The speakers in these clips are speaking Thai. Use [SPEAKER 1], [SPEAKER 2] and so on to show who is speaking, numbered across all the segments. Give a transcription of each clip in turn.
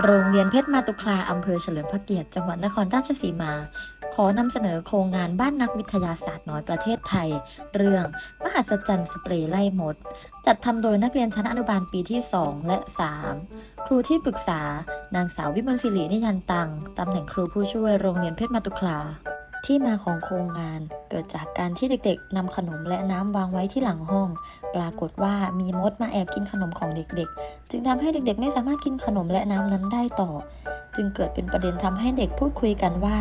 [SPEAKER 1] โรงเรียนเพชรมาตุคลาอำเภอเฉลิมพระเกียรติจังหวัดนครราชสีมา ขอนำเสนอโครงงานบ้านนักวิทยาศาสตร์น้อยประเทศไทย เรื่อง มหัศจรรย์สเปรย์ไล่มด จัดทำโดยนักเรียนชั้นอนุบาลปีที่ 2 และ 3 ครูที่ปรึกษา นางสาววิมลศิรินิยันตังตำแหน่งครูผู้ช่วยโรงเรียนเพชรมาตุคลา ที่มาของโครงงานเกิดจากการที่เด็กๆนำขนมและน้ำวางไว้ที่หลังห้อง ปรากฏว่ามีมดมาแอบกินขนมของเด็กๆ จึงทำให้เด็กๆ ไม่สามารถกินขนมและน้ำนั้นได้ต่อ จึงเกิดเป็นประเด็นทำให้เด็กพูดคุยกันว่า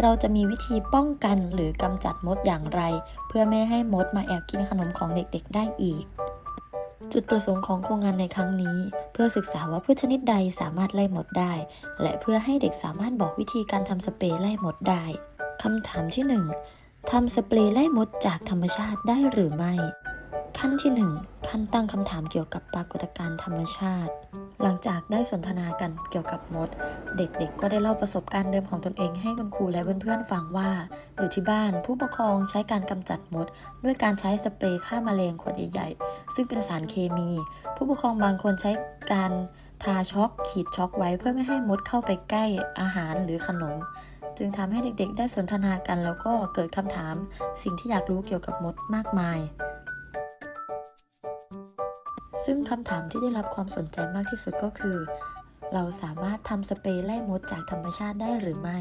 [SPEAKER 1] เราจะมีวิธีป้องกันหรือกำจัดมดอย่างไร เพื่อไม่ให้มดมาแอบกินขนมของเด็กๆ ได้อีก จุดประสงค์ของโครงงานในครั้งนี้ เพื่อศึกษาว่าพืชชนิดใดสามารถไล่มดได้ และเพื่อให้เด็กสามารถบอกวิธีการทำสเปรย์ไล่มดได้ คำถามที่ 1ทำสเปรย์ไล่มดจากธรรมชาติได้หรือไม่ ขั้นที่ 1 ขั้นตั้งคำถามเกี่ยวกับปรากฏการณ์ธรรมชาติ หลังจากได้สนทนากันเกี่ยวกับมด เด็กๆ ก็ได้เล่าประสบการณ์เดิมของตนเองให้คุณครูและเพื่อนๆฟังว่า อยู่ที่บ้านผู้ปกครองใช้การกำจัดมด ด้วยการใช้สเปรย์ฆ่าแมลงขวดใหญ่ๆซึ่งเป็นสารเคมี ผู้ปกครองบางคนใช้การทาช็อกขีดช็อกไว้เพื่อไม่ให้มดเข้าไปใกล้อาหารหรือขนม จึงทำให้เด็กๆ ได้สนทนากัน แล้วก็เกิดคำถาม สิ่งที่อยากรู้เกี่ยวกับมดมากมาย ซึ่งคำถามที่ได้รับความสนใจมากที่สุดก็คือ เราสามารถทำสเปรย์ไล่มดจากธรรมชาติได้หรือไม่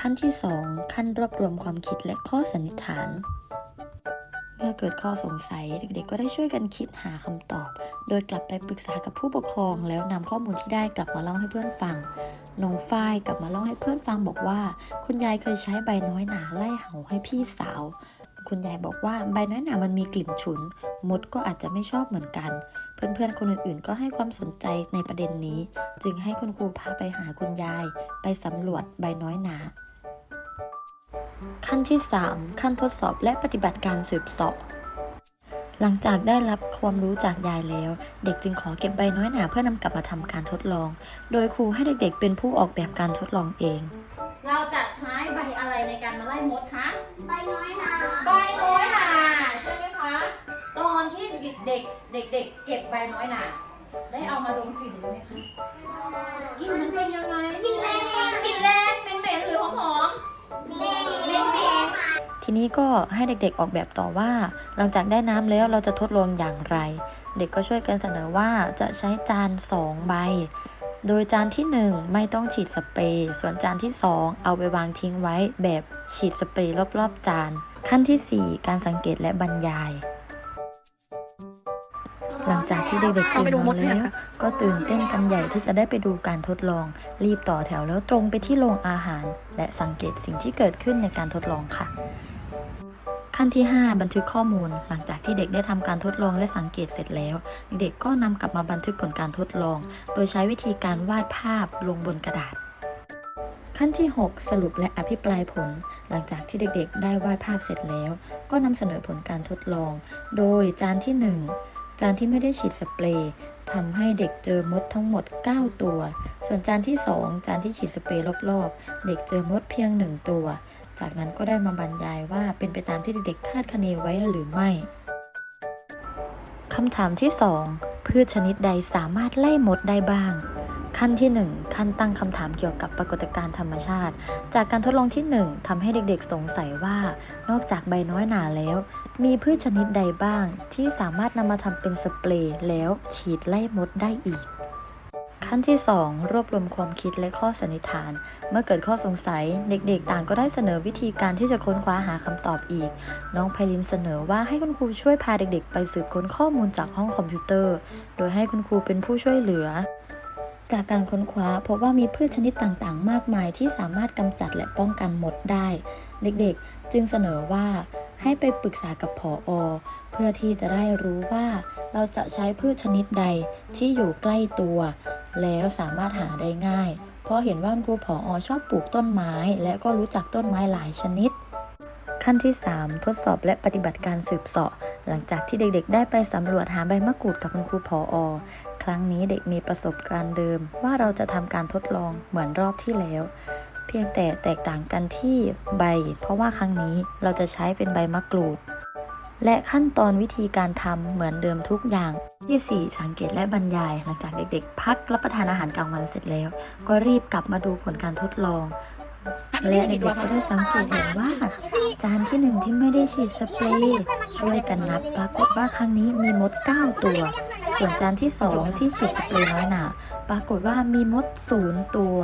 [SPEAKER 1] ขั้นที่ 2 ขั้นรวบรวมความคิดและข้อสันนิษฐาน มื่อเกิดข้อสงสัยเด็กๆ ก็ได้ช่วยกันคิดหาคำตอบ โดยกลับไปปรึกษากับผู้ปกครอง แล้วนำข้อมูลที่ได้กลับมาเล่าให้เพื่อนฟังน้องฝ้ายกลับมาเล่าให้เพื่อนฟังบอกว่า คุณยายเคยใช้ใบน้อยหนาไล่เห่าให้พี่สาว คุณยายบอกว่าใบน้อยหนามันมีกลิ่นฉุน มดก็อาจจะไม่ชอบเหมือนกัน เพื่อนๆคนอื่นๆ ก็ให้ความสนใจในประเด็นนี้ จึงให้คุณครูพาไปหาคุณยาย ไปสำรวจใบน้อยหนา ขั้นที่ 3 ขั้นทดสอบและปฏิบัติการสืบเสอบหลังจากได้รับความรู้จากยายแล้ว เด็กจึงขอเก็บใบน้อยหนาเพื่อนำกลับมาทำการทดลอง โดยครูให้เด็กๆเป็นผู้ออกแบบการทดลองเอง
[SPEAKER 2] เราจะใช้ใบอะไรในการมาไล่มดคะ
[SPEAKER 3] ใบน้อยนา
[SPEAKER 2] ใบน้อยหนาใช่ไหมคะตอนที่เด็กเด็กเด็กๆเก็บใบน้อยหนาได้เอามาดมกลิ่นดูไหมคะกลิ่นมันเป็นยังไง
[SPEAKER 3] กินแรง
[SPEAKER 2] กลิ่นแรงเหม็นๆหรือหอม
[SPEAKER 3] เล็ก
[SPEAKER 2] ๆเหม็น
[SPEAKER 1] ทีนี้ก็ให้เด็กๆออกแบบต่อว่า หลังจากได้น้ำแล้วเราจะทดลองอย่างไร เด็กก็ช่วยกันเสนอว่าจะใช้จาน 2 ใบ โดยจานที่ 1 ไม่ต้องฉีดสเปรย์ส่วนจานที่ 2 เอาไปวางทิ้งไว้แบบฉีดสเปรย์รอบๆ จาน ขั้นทีสี่4 การสังเกตและบรรยาย หลังจากที่เด็กๆกินนมแล้วก็ตื่นเต้นกันใหญ่ที่จะได้ไปดูการทดลอง รีบต่อแถวแล้วตรงไปที่โรงอาหาร และสังเกตสิ่งที่เกิดขึ้นในการทดลองค่ะ ขั้นที่ 5 บันทึกข้อมูล หลังจากที่เด็กได้ทำการทดลองและสังเกตเสร็จแล้ว เด็กก็นำกลับมาบันทึกผลการทดลอง โดยใช้วิธีการวาดภาพลงบนกระดาษขั้นที่ 6 สรุปและอภิปรายผล หลังจากที่เด็กๆ ได้วาดภาพเสร็จแล้ว ก็นำเสนอผลการทดลอง โดยจานที่ 1 จานที่ไม่ได้ฉีดสเปรย์ทำให้เด็กเจอมดทั้งหมด 9 ตัว ส่วนจานที่ 2 จานที่ฉีดสเปรย์รอบๆ เด็กเจอมดเพียง 1 ตัว จากนั้นก็ได้มาบรรยายว่าเป็นไปตามที่เด็กๆคาดคะเนไว้หรือไม่คำถามที่ 2 พืชชนิดใดสามารถไล่มดได้บ้าง ขั้นที่ 1 ขั้นตั้งคำถามเกี่ยวกับปรากฏการณ์ธรรมชาติ จากการทดลองที่ 1ทำให้เด็กๆสงสัยว่า นอกจากใบน้อยหนาแล้ว มีพืชชนิดใดบ้างที่สามารถนำมาทำเป็นสเปรย์แล้วฉีดไล่มดได้อีก ขั้นที่ 2 รวบรวมความคิดและข้อสันนิษฐาน เมื่อเกิดข้อสงสัย เด็กๆ ต่างก็ได้เสนอวิธีการที่จะค้นคว้าหาคำตอบอีก น้องไพลินเสนอว่าให้คุณครูช่วยพาเด็กๆ ไปสืบค้นข้อมูลจากห้องคอมพิวเตอร์ โดยให้คุณครูเป็นผู้ช่วยเหลือ จากการค้นคว้าพบว่ามีพืชชนิดต่างๆ มากมายที่สามารถกำจัดและป้องกันหมดได้ เด็กๆ จึงเสนอว่าให้ไปปรึกษากับผออเพื่อที่จะได้รู้ว่าเราจะใช้พืชชนิดใดที่อยู่ใกล้ตัว แล้วสามารถหาได้ง่าย เพราะเห็นว่าคุณครูผออชอบปลูกต้นไม้ และก็รู้จักต้นไม้หลายชนิด ขั้นที่ 3 ทดสอบและปฏิบัติการสืบเสาะ หลังจากที่เด็กๆ ได้ไปสำรวจหาใบมะกรูดกับคุณครูผออครั้งนี้เด็กมีประสบการณ์เดิม ว่าเราจะทำการทดลองเหมือนรอบที่แล้ว เพียงแต่แตกต่างกันที่ใบ เพราะว่าครั้งนี้เราจะใช้เป็นใบมะกรูด และขั้นตอนวิธีการทำเหมือนเดิมทุกอย่าง ที่ 4 สังเกตและบรรยาย หลังจากเด็กๆ พักรับประทานอาหารกลางวันเสร็จแล้ว ก็รีบกลับมาดูผลการทดลอง และเด็กๆก็ได้สังเกตเห็นว่า จานที่หนึ่งที่ไม่ได้ฉีดสเปรย์ช่วยกันนับปรากฏว่าครั้งนี้มีมด 9 ตัว ส่วนจานที่ 2 ที่ฉีดสเปรย์น้อยหนาปรากฏว่ามีมด 0 ตัว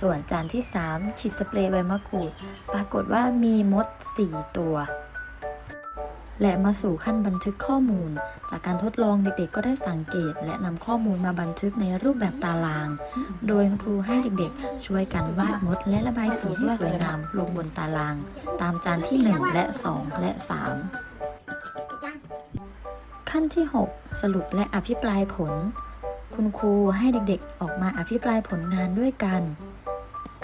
[SPEAKER 1] ส่วนจานที่ 3 ฉีดสเปรย์ใบมะกรูด ปรากฏว่ามีมด 4 ตัว และมาสู่ขั้นบันทึกข้อมูล จากการทดลองเด็กๆ ก็ได้สังเกต และนำข้อมูลมาบันทึกในรูปแบบตาราง โดยครูให้เด็กๆ ช่วยกันวาดมด และระบายสีให้สวยงามลงบนตาราง ตามจานที่ 1 และ 2 และ 3 ขั้นที่ 6 สรุปและอภิปรายผล คุณครูให้เด็กๆ ออกมาอภิปรายผลงานด้วยกัน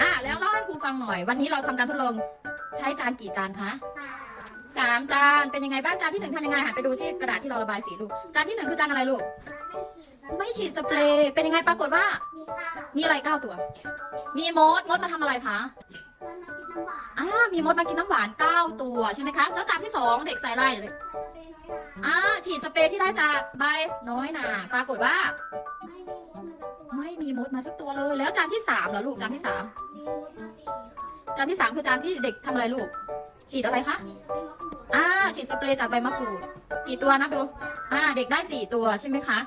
[SPEAKER 2] อะแล้วเล่าให้ครูฟังหน่อย วันนี้เราทำการทดลองใช้จานกี่จานคะ
[SPEAKER 3] สาม
[SPEAKER 2] สามจานเป็นยังไงบ้างจานที่หนึ่งทำยังไงหันไปดูที่กระดาษที่เราระบายสีลูกจานที่หนึ่งคือจานอะไรลูก
[SPEAKER 3] ไม่ฉีดสเปรย์
[SPEAKER 2] ไม่ฉีดสเปรย์เป็นยังไงปรากฏว่า
[SPEAKER 3] มีเก้า
[SPEAKER 2] มีอะไรเก้าตัว มีมดมดมาทำอะไรคะ
[SPEAKER 3] มันมากินน้ำหวาน
[SPEAKER 2] อ่ามีมดมากินน้ำหวานเก้าตัวใช่ไหมคะแล้วจานที่สองเด็กใส่อะไรเลย
[SPEAKER 3] สเปรย์น้อยหนา
[SPEAKER 2] อ่าฉีดสเปรย์ที่ได้จากใบน้อยหนาปรากฏว่า
[SPEAKER 3] ไม่มีมดมาสักตัว
[SPEAKER 2] ไม่มีมดมาสักตัวเลย แล้วจานที่สามเหรอลูกจานที่สาม
[SPEAKER 3] มีมดมาสี่ค่ะ
[SPEAKER 2] จานที่สามคือจานที่เด็กทำอะไรลูก ฉีดอะไรคะ ฉีดสเปรย์จากใบมะกรูด กี่ตัวนะดูอ่า เด็กได้สี่ตัวใช่ไหมคะ